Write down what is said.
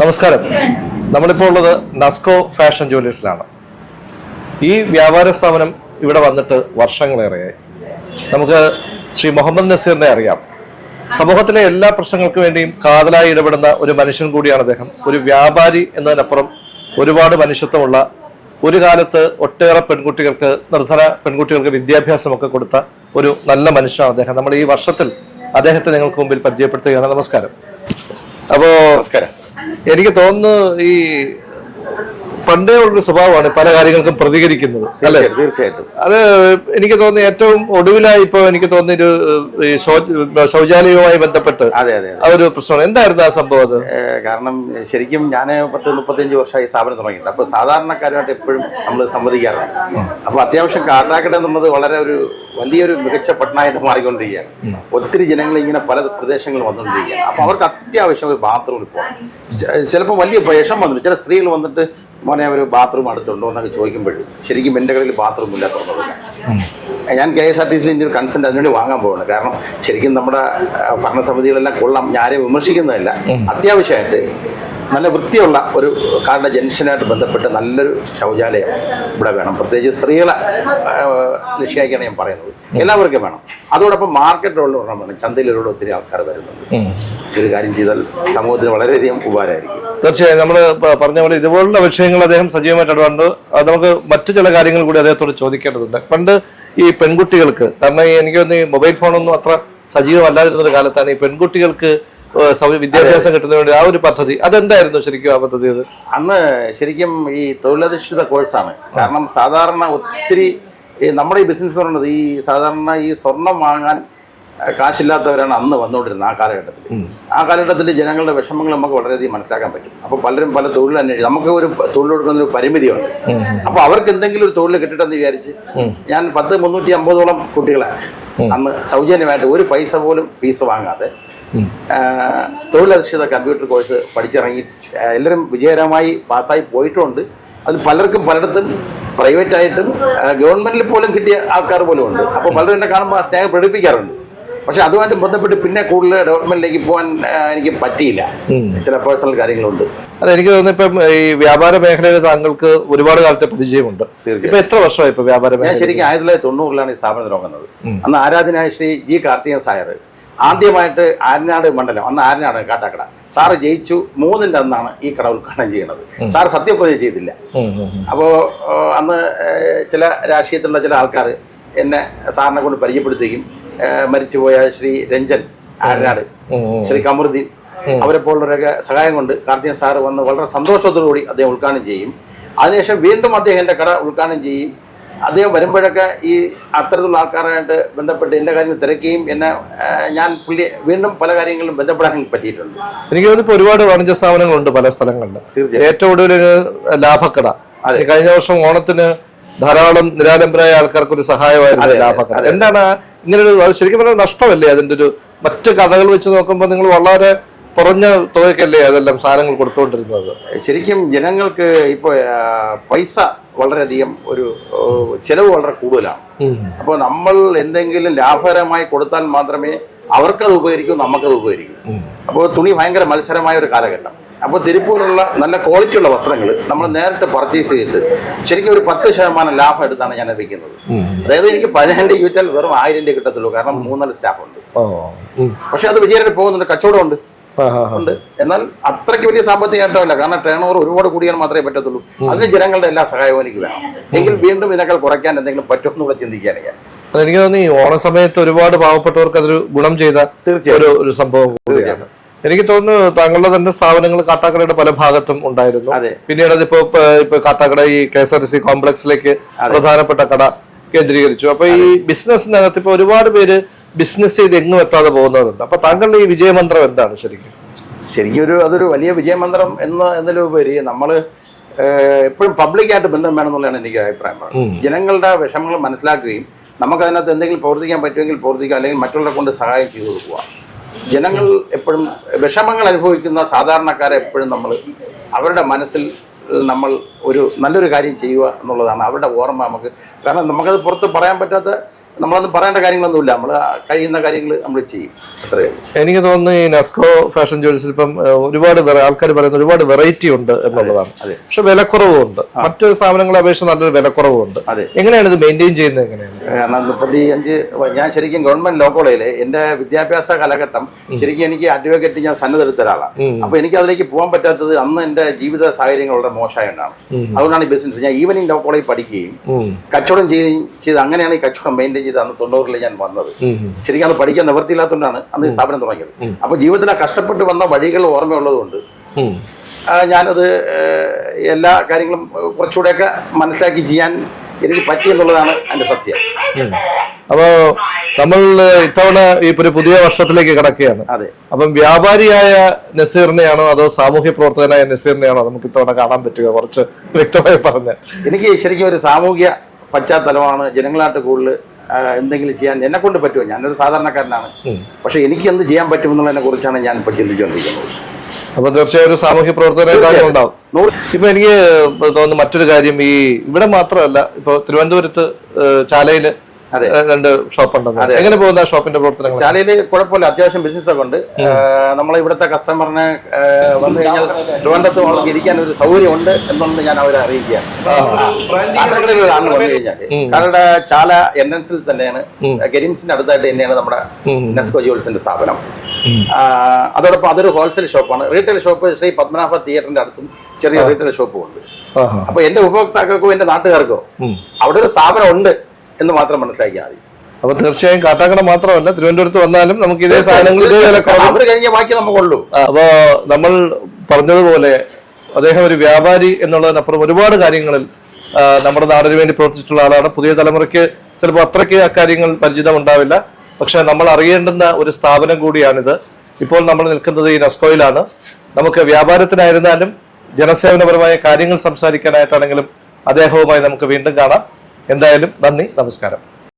നമസ്കാരം. നമ്മളിപ്പോൾ ഉള്ളത് നസ്കോ ഫാഷൻ ജുവലേഴ്സിലാണ് ഈ വ്യാപാര സ്ഥാപനം ഇവിടെ വന്നിട്ട് വർഷങ്ങളേറെയായി. നമുക്ക് ശ്രീ മുഹമ്മദ് നസീറിനെ അറിയാം. സമൂഹത്തിലെ എല്ലാ പ്രശ്നങ്ങൾക്ക് വേണ്ടിയും കാതലായി ഇടപെടുന്ന ഒരു മനുഷ്യൻ കൂടിയാണ് അദ്ദേഹം. ഒരു വ്യാപാരി എന്നതിനപ്പുറം ഒരുപാട് മനുഷ്യത്വമുള്ള ഒരു കാലത്ത് ഒട്ടേറെ പെൺകുട്ടികൾക്ക് നിർധന പെൺകുട്ടികൾക്ക് വിദ്യാഭ്യാസമൊക്കെ കൊടുത്ത ഒരു നല്ല മനുഷ്യനാണ് അദ്ദേഹം. നമ്മൾ ഈ വർഷത്തിൽ അദ്ദേഹത്തെ നിങ്ങൾക്ക് മുമ്പിൽ പരിചയപ്പെടുത്തുകയാണ്. നമസ്കാരം. അപ്പോ നമസ്കാരം. എനിക്ക് തോന്നുന്നു ഈ പണ്ടേ ഉള്ളൊരു സ്വഭാവമാണ് പല കാര്യങ്ങൾക്കും പ്രതികരിക്കുന്നത് അല്ലെ? തീർച്ചയായിട്ടും, അത് എനിക്ക് തോന്നുന്നു ഏറ്റവും ഒടുവിലായി ഇപ്പൊ എനിക്ക് തോന്നിയൊരു ഒരു ശൗചാലയവുമായി ബന്ധപ്പെട്ട് അതെ അതെ അതെ. ആ ഒരു പ്രശ്നമാണ്. എന്തായിരുന്നു ആ സംഭവം അത്? കാരണം ശരിക്കും ഞാൻ പത്ത് മുപ്പത്തിയഞ്ച് വർഷമായി സ്ഥാപനം തുടങ്ങിയിട്ടുണ്ട്. അപ്പൊ സാധാരണക്കാരുമായിട്ട് എപ്പോഴും നമ്മൾ സംവദിക്കാറുണ്ട്. അപ്പൊ അത്യാവശ്യം കാട്ടാക്കട എന്നുള്ളത് വളരെ ഒരു വലിയൊരു മികച്ച പട്ടണമായിട്ട് മാറിക്കൊണ്ടിരിക്കുകയാണ്. ഒത്തിരി ജനങ്ങൾ ഇങ്ങനെ പല പ്രദേശങ്ങളിൽ വന്നുകൊണ്ടിരിക്കുകയാണ്. അപ്പൊ അവർക്ക് അത്യാവശ്യം ഒരു ബാത്റൂമിൽ പോകണം. ചിലപ്പോൾ വലിയ വിഷം വന്നിട്ടുണ്ട്. ചില സ്ത്രീകൾ വന്നിട്ട് മോനെ ഒരു ബാത്റൂം അടുത്തുണ്ടോ എന്നൊക്കെ ചോദിക്കുമ്പോഴും ശരിക്കും എന്റെ കടയിൽ ബാത്റൂം ഇല്ല തുറന്നത്. ഞാൻ കെ എസ് ആർ ടി സിയിൽ ഒരു കൺസെന്റ് അതിനുവേണ്ടി വാങ്ങാൻ പോവാണ്. കാരണം ശരിക്കും നമ്മുടെ ഭരണസമിതികളെല്ലാം കൊള്ളാം. ഞാരെ വിമർശിക്കുന്നതല്ല. അത്യാവശ്യമായിട്ട് നല്ല വൃത്തിയുള്ള ഒരു കാരുടെ ജംഗ്ഷനായിട്ട് ബന്ധപ്പെട്ട് നല്ലൊരു ശൗചാലയം ഇവിടെ വേണം. പ്രത്യേകിച്ച് സ്ത്രീകളെ ലക്ഷ്യമാക്കിയാണ് ഞാൻ പറയുന്നത്. എല്ലാവർക്കും വേണം. അതോടൊപ്പം മാർക്കറ്റുള്ള ഒരെണ്ണം വേണം. ചന്തയിലൂടെ ഒത്തിരി ആൾക്കാർ വരുന്നുണ്ട്. ഒരു കാര്യം ചെയ്താൽ സമൂഹത്തിന് വളരെയധികം ഉപകാരമായിരിക്കും. തീർച്ചയായും നമ്മൾ പറഞ്ഞ പോലെ ഇതുപോലുള്ള വിഷയങ്ങൾ അദ്ദേഹം സജീവമായിട്ട് ഇടപെടുന്നുണ്ട് അത് നമുക്ക് മറ്റു ചില കാര്യങ്ങൾ കൂടി അദ്ദേഹത്തോട് ചോദിക്കേണ്ടതുണ്ട്. പണ്ട് ഈ പെൺകുട്ടികൾക്ക് കാരണം എനിക്ക് തോന്നുന്നു ഈ മൊബൈൽ ഫോണൊന്നും അത്ര സജീവമല്ലാതിരുന്ന ഒരു കാലത്താണ് ഈ പെൺകുട്ടികൾക്ക് വിദ്യാഭ്യാസം കിട്ടുന്നതിന് വേണ്ടി ആ ഒരു പദ്ധതി. അതെന്തായിരുന്നു ശരിക്കും ആ പദ്ധതി അത്? അന്ന് ശരിക്കും ഈ തൊഴിലധിഷ്ഠിത കോഴ്സാണ്. കാരണം സാധാരണ ഒത്തിരി നമ്മുടെ ഈ ബിസിനസ് എന്ന് പറയുന്നത് ഈ സാധാരണ ഈ സ്വർണം വാങ്ങാൻ കാശില്ലാത്തവരാണ് അന്ന് വന്നുകൊണ്ടിരുന്നത് ആ കാലഘട്ടത്തിൽ. ആ കാലഘട്ടത്തിൽ ജനങ്ങളുടെ വിഷമങ്ങൾ നമുക്ക് വളരെയധികം മനസ്സിലാക്കാൻ പറ്റും. അപ്പോൾ പലരും പല തൊഴിൽ അന്വേഷിക്കും നമുക്ക് ഒരു തൊഴിൽ കൊടുക്കുന്ന ഒരു പരിമിതിയുണ്ട്. അപ്പോൾ അവർക്ക് എന്തെങ്കിലും ഒരു തൊഴിൽ കിട്ടട്ടെന്ന് വിചാരിച്ച് ഞാൻ പത്ത് മുന്നൂറ്റി അമ്പതോളം കുട്ടികളെ അന്ന് സൗജന്യമായിട്ട് ഒരു പൈസ പോലും ഫീസ് വാങ്ങാതെ തൊഴിലധിഷ്ഠിത കമ്പ്യൂട്ടർ കോഴ്സ് പഠിച്ചിറങ്ങി എല്ലാവരും വിജയകരമായി പാസ്സായി പോയിട്ടുണ്ട്. അതിൽ പലർക്കും പലയിടത്തും പ്രൈവറ്റ് ആയിട്ടും ഗവൺമെന്റിൽ പോലും കിട്ടിയ ആൾക്കാർ പോലും ഉണ്ട് അപ്പോൾ പലരും എന്നെ കാണുമ്പോൾ ആ സ്നേഹം പ്രകടിപ്പിക്കാറുണ്ട്. പക്ഷെ അതുമായിട്ട് ബന്ധപ്പെട്ട് പിന്നെ കൂടുതൽ ഡെവലപ്മെന്റിലേക്ക് പോകാൻ എനിക്ക് പറ്റിയില്ല. ചില പേഴ്സണൽ കാര്യങ്ങളുണ്ട്. അതെ എനിക്ക് തോന്നുന്നു ഇപ്പം ഈ വ്യാപാര മേഖലയിൽ താങ്കൾക്ക് ഒരുപാട് കാലത്തെ പരിചയമുണ്ട്. ഇപ്പൊ എത്ര വർഷമായി ഇപ്പൊ വ്യാപാര ഞാൻ മേഖല ശരിക്കും ആയിരത്തി തൊള്ളായിരത്തി തൊണ്ണൂറിലാണ് ഈ സ്ഥാപനം തുടങ്ങുന്നത്. അന്ന് ആരാധനായ ശ്രീ ജി കാർത്തികൻ സായർ ആദ്യമായിട്ട് ആരനാട് മണ്ഡലം അന്ന് ആരനാട് കാട്ടാക്കട. സാറ് ജയിച്ചു മൂന്നിന്റെ അന്നാണ് ഈ കട ഉദ്ഘാടനം ചെയ്യുന്നത്. സാർ സത്യപ്രതി ചെയ്തില്ല. അപ്പോൾ അന്ന് ചില രാഷ്ട്രീയത്തിലുള്ള ചില ആൾക്കാർ എന്നെ സാറിനെ കൊണ്ട് പരിചയപ്പെടുത്തുകയും മരിച്ചുപോയ ശ്രീ രഞ്ജൻ ആരനാട്. ശ്രീ കമറുദ്ദീൻ. അവരെ പോലുള്ളവരൊക്കെ സഹായം കൊണ്ട് കാർത്തികൻ സാറ് വന്ന് വളരെ സന്തോഷത്തോടുകൂടി അദ്ദേഹം ഉദ്ഘാടനം ചെയ്യും. അതിനുശേഷം വീണ്ടും അദ്ദേഹം എന്റെ കട ഉദ്ഘാടനം ചെയ്യും. അദ്ദേഹം വരുമ്പോഴൊക്കെ ഈ അത്തരത്തിലുള്ള ആൾക്കാരായിട്ട് ബന്ധപ്പെട്ട് എന്റെ കാര്യങ്ങൾ തിരക്കുകയും എന്നെ ഞാൻ പുള്ളി വീണ്ടും പല കാര്യങ്ങളിലും ബന്ധപ്പെടാൻ പറ്റിയിട്ടുണ്ട്. എനിക്ക് തോന്നുന്നു ഒരുപാട് വാണിജ്യ സ്ഥാപനങ്ങളുണ്ട് പല സ്ഥലങ്ങളുണ്ട് തീർച്ചയായും. ഏറ്റവും കൂടുതൽ ലാഭക്കട. അതെ. കഴിഞ്ഞ വർഷം ഓണത്തിന് ധാരാളം നിരാലംബരായ ആൾക്കാർക്ക് ഒരു സഹായമായിരുന്നു ലാഭക്കട. എന്താണ് ഇങ്ങനെ ഒരു അത് ശരിക്കും പറഞ്ഞാൽ നഷ്ടമല്ലേ? അതിന്റെ ഒരു മറ്റു കഥകൾ വെച്ച് നോക്കുമ്പോൾ നിങ്ങൾ വളരെ കുറഞ്ഞ തുകയ്ക്കല്ലേ അതെല്ലാം സാധനങ്ങൾ കൊടുത്തുകൊണ്ടിരുന്നത് ശരിക്കും ജനങ്ങൾക്ക് ഇപ്പോൾ പൈസ വളരെയധികം ഒരു ചിലവ് ചെലവ് വളരെ കൂടുതലാണ്. അപ്പോൾ നമ്മൾ എന്തെങ്കിലും ലാഭകരമായി കൊടുത്താൽ മാത്രമേ അവർക്കത് ഉപകരിക്കൂ നമുക്കത് ഉപകരിക്കൂ. അപ്പോൾ തുണി ഭയങ്കര മത്സരമായ ഒരു കാലഘട്ടം. അപ്പോൾ തിരുപ്പൂരുള്ള നല്ല ക്വാളിറ്റിയുള്ള വസ്ത്രങ്ങൾ നമ്മൾ നേരിട്ട് പർച്ചേസ് ചെയ്തിട്ട് ശരിക്കും ഒരു പത്ത് ശതമാനം ലാഭം എടുത്താണ് ഞാൻ അറിയിക്കുന്നത് അതായത് എനിക്ക് പതിനായിരം രൂപ വിറ്റാൽ വെറും ആയിരം രൂപ കിട്ടത്തുള്ളൂ. കാരണം മൂന്നാൽ സ്റ്റാഫ് ഉണ്ട്. ഓ. പക്ഷെ അത് വിജയരായിട്ട് പോകുന്നുണ്ട്. കച്ചവടമുണ്ട് ആ. ഉണ്ട്. എന്നാൽ അത്രയ്ക്ക് വലിയ സാമ്പത്തിക നേട്ടമല്ല. കാരണം ടേൺ ഓവർ ഒരുപാട് കൂടിയാൽ മാത്രമേ പറ്റത്തുള്ളൂ. അതിന് ജനങ്ങളുടെ എല്ലാ സഹായവും എനിക്ക് വേണം. എങ്കിൽ വീണ്ടും ഇതിനേക്കാൾ കുറയ്ക്കാൻ എന്തെങ്കിലും പറ്റുമെന്ന് കൂടെ ചിന്തിക്കുകയാണ് ഞാൻ. എനിക്ക് തോന്നുന്നു ഈ ഓണ സമയത്ത് ഒരുപാട് പാവപ്പെട്ടവർക്ക് അതൊരു ഗുണം ചെയ്ത തീർച്ചയായും. ഒരു ഒരു സംഭവം കൂടിയാണ്. എനിക്ക് തോന്നുന്നു താങ്കളുടെ തന്നെ സ്ഥാപനങ്ങൾ കാട്ടാക്കടയുടെ പല ഭാഗത്തും ഉണ്ടായിരുന്നു. പിന്നീട് അതിപ്പോ ഇപ്പൊ കാട്ടാക്കട ഈ K S R T C കോംപ്ലക്സിലേക്ക് പ്രധാനപ്പെട്ട കട കേന്ദ്രീകരിച്ചു. അപ്പൊ ഈ ബിസിനസ്സിനകത്ത് ഇപ്പൊ ഒരുപാട് പേര് ബിസിനസ് ചെയ്ത് എങ്ങും എത്താതെ പോകുന്നവരുണ്ട്. അപ്പൊ താങ്കളുടെ ഈ വിജയമന്ത്രം എന്താണ് ശരിക്കും? ശരിക്കും ഒരു അതൊരു വലിയ വിജയമന്ത്രം എന്ന് എന്നതിലുപരി നമ്മൾ എപ്പോഴും പബ്ലിക്കായിട്ട് ബന്ധം വേണമെന്നുള്ളതാണ് എനിക്ക് അഭിപ്രായം. ജനങ്ങളുടെ വിഷമങ്ങൾ മനസ്സിലാക്കുകയും നമുക്ക് നമുക്കതിനകത്ത് എന്തെങ്കിലും പ്രവർത്തിക്കാൻ പറ്റുമെങ്കിൽ പ്രവർത്തിക്കുക അല്ലെങ്കിൽ മറ്റുള്ളവരെ കൊണ്ട് സഹായം ചെയ്തു കൊടുക്കുക. ജനങ്ങൾ എപ്പോഴും വിഷമങ്ങൾ അനുഭവിക്കുന്ന സാധാരണക്കാരെ എപ്പോഴും നമ്മൾ അവരുടെ മനസ്സിൽ നമ്മൾ ഒരു നല്ലൊരു കാര്യം ചെയ്യുക എന്നുള്ളതാണ് അവരുടെ ഓർമ്മ നമുക്ക്. കാരണം നമുക്കത് പുറത്ത് പറയാൻ പറ്റാത്ത നമ്മളൊന്നും പറയേണ്ട കാര്യങ്ങളൊന്നുമില്ല. നമ്മൾ കഴിയുന്ന കാര്യങ്ങൾ നമ്മൾ ചെയ്യും. അത്രയും എനിക്ക് തോന്നുന്നു ഈ നെസ്കോ ഫാഷൻ ജോലിസിൽ ഇപ്പം ഒരുപാട് ആൾക്കാർ പറയുന്ന ഒരുപാട് വെറൈറ്റി ഉണ്ട് എന്നുള്ളതാണ്. അതെ. പക്ഷെ വിലക്കുറവും ഉണ്ട് മറ്റ് സ്ഥാപനങ്ങളെ അപേക്ഷിച്ച് നല്ലൊരു വിലക്കുറവും ഉണ്ട് അതെ. എങ്ങനെയാണ് ഇത് മെയിന്റെയിൻ ചെയ്യുന്നത് എങ്ങനെയാണ്? കാരണം മുപ്പത്തി അഞ്ച് ഞാൻ ശരിക്കും ഗവൺമെന്റ് ലോ കോളേജിൽ എന്റെ വിദ്യാഭ്യാസ കാലഘട്ടം ശരിക്കും എനിക്ക് അഡ്വക്കേറ്റ് ഞാൻ സന്നദ്ധെടുത്ത ഒരാളാണ്. അപ്പൊ എനിക്ക് അതിലേക്ക് പോകാൻ പറ്റാത്തത് അന്ന് എന്റെ ജീവിത സാഹചര്യങ്ങൾ വളരെ മോശമായിട്ടാണ് അതുകൊണ്ടാണ് ഈ ബിസിനസ്. ഞാൻ ഈവനിങ് ലോ കോളേജിൽ പഠിക്കുകയും കച്ചവടം ചെയ്ത് ചെയ്ത് അങ്ങനെയാണ് ഈ കച്ചവടം മെയിന്റെയിൻ ചെയ്ത് അന്ന് തൊണ്ണൂറിൽ ഞാൻ വന്നത്. ശരിക്കും അത് പഠിക്കാൻ നിവൃത്തിയില്ലാത്തതുകൊണ്ടാണ് അന്ന് ഈ സ്ഥാപനം തുടങ്ങിയത്. അപ്പൊ ജീവിതത്തിൽ കഷ്ടപ്പെട്ട് വന്ന വഴികൾ ഓർമ്മയുള്ളതുകൊണ്ട് ഞാനത് എല്ലാ കാര്യങ്ങളും കുറച്ചുകൂടെയൊക്കെ മനസ്സിലാക്കി ചെയ്യാൻ എനിക്ക് പറ്റി എന്നുള്ളതാണ് എന്റെ സത്യം. അപ്പോ നമ്മൾ ഇത്തവണ ഈ ഒരു പുതിയ വർഷത്തിലേക്ക് കിടക്കുകയാണ്. അതെ. അപ്പം വ്യാപാരിയായ നസീറിനെയാണോ അതോ സാമൂഹ്യ പ്രവർത്തകനായ നസീറിനെയാണോ നമുക്ക് ഇത്തവണ കാണാൻ പറ്റുക? കുറച്ച് വ്യക്തമായി പറഞ്ഞ്. എനിക്ക് ശരിക്കും ഒരു സാമൂഹ്യ പശ്ചാത്തലമാണ് ജനങ്ങളായിട്ട് കൂടുതൽ എന്തെങ്കിലും ചെയ്യാൻ എന്നെ കൊണ്ട് പറ്റുമോ? ഞാനൊരു സാധാരണക്കാരനാണ്. പക്ഷെ എനിക്ക് എന്ത് ചെയ്യാൻ പറ്റുമെന്നുള്ളതിനെ കുറിച്ചാണ് ഞാൻ ഇപ്പോൾ ചിന്തിച്ചുകൊണ്ടിരിക്കുന്നത്. അപ്പൊ തീർച്ചയായും ഒരു സാമൂഹ്യ പ്രവർത്തനം ഉണ്ടാവും. ഇപ്പൊ എനിക്ക് തോന്നുന്നു മറ്റൊരു കാര്യം ഈ ഇവിടെ മാത്രമല്ല ഇപ്പൊ തിരുവനന്തപുരത്ത് ചാലയിൽ രണ്ട് ഷോപ്പ് ഉണ്ടെന്ന്. എങ്ങനെ പോകുന്ന ഷോപ്പിന്റെ പ്രവർത്തനങ്ങൾ ചാലയിൽ കുഴപ്പമില്ല അത്യാവശ്യം ബിസിനസ് ഒക്കെ ഉണ്ട് നമ്മളെ ഇവിടുത്തെ കസ്റ്റമറിനെ വന്നു കഴിഞ്ഞാൽ ട്രിവാൻഡ്രത്ത് അവർക്ക് ഇരിക്കാൻ ഒരു സൗകര്യം ഉണ്ട് എന്നുള്ളത് ഞാൻ അവരെ അറിയിക്കുകയാണ്. വന്നു കഴിഞ്ഞാൽ കാരണം ചാല എൻട്രൻസിൽ തന്നെയാണ് ഗെരിംസിന്റെ അടുത്തായിട്ട് തന്നെയാണ് നമ്മുടെ നെസ്കോ ജുവൽസിന്റെ സ്ഥാപനം. അതോടൊപ്പം അതൊരു ഹോൾസെയിൽ ഷോപ്പാണ് റീറ്റെയിൽ ഷോപ്പ് ശ്രീ പത്മനാഭ തിയേറ്ററിന്റെ അടുത്തും ചെറിയ റീറ്റെയിൽ ഷോപ്പും ഉണ്ട്. അപ്പൊ എന്റെ ഉപഭോക്താക്കൾക്കോ എന്റെ നാട്ടുകാർക്കോ അവിടെ ഒരു സ്ഥാപനം ഉണ്ട്. എന്ന് മാത്രം മനസ്സിലാക്കിയാൽ മതി. അപ്പൊ തീർച്ചയായും കാട്ടാക്കട മാത്രമല്ല തിരുവനന്തപുരത്ത് വന്നാലും നമുക്ക് ഇതേ സാധനങ്ങൾ ഇതേ വിലക്കുറവ് അവർ കഴിഞ്ഞ ബാക്കി നമുക്കുള്ളൂ. അപ്പോ നമ്മൾ പറഞ്ഞതുപോലെ അദ്ദേഹം ഒരു വ്യാപാരി എന്നുള്ളതിനപ്പുറം ഒരുപാട് കാര്യങ്ങളിൽ നമ്മുടെ നാടിന് വേണ്ടി പ്രവർത്തിച്ചിട്ടുള്ള ആളാണ്. പുതിയ തലമുറയ്ക്ക് ചിലപ്പോൾ അത്രയ്ക്ക് അക്കാര്യങ്ങൾ പരിചിതം ഉണ്ടാവില്ല. പക്ഷെ നമ്മൾ അറിയേണ്ടുന്ന ഒരു സ്ഥാപനം കൂടിയാണിത്. ഇപ്പോൾ നമ്മൾ നിൽക്കുന്നത് ഈ നെസ്കോയിലാണ്. നമുക്ക് വ്യാപാരത്തിനായിരുന്നാലും ജനസേവനപരമായ കാര്യങ്ങൾ സംസാരിക്കാനായിട്ടാണെങ്കിലും അദ്ദേഹവുമായി നമുക്ക് വീണ്ടും കാണാം. എന്തായാലും നന്ദി നമസ്കാരം.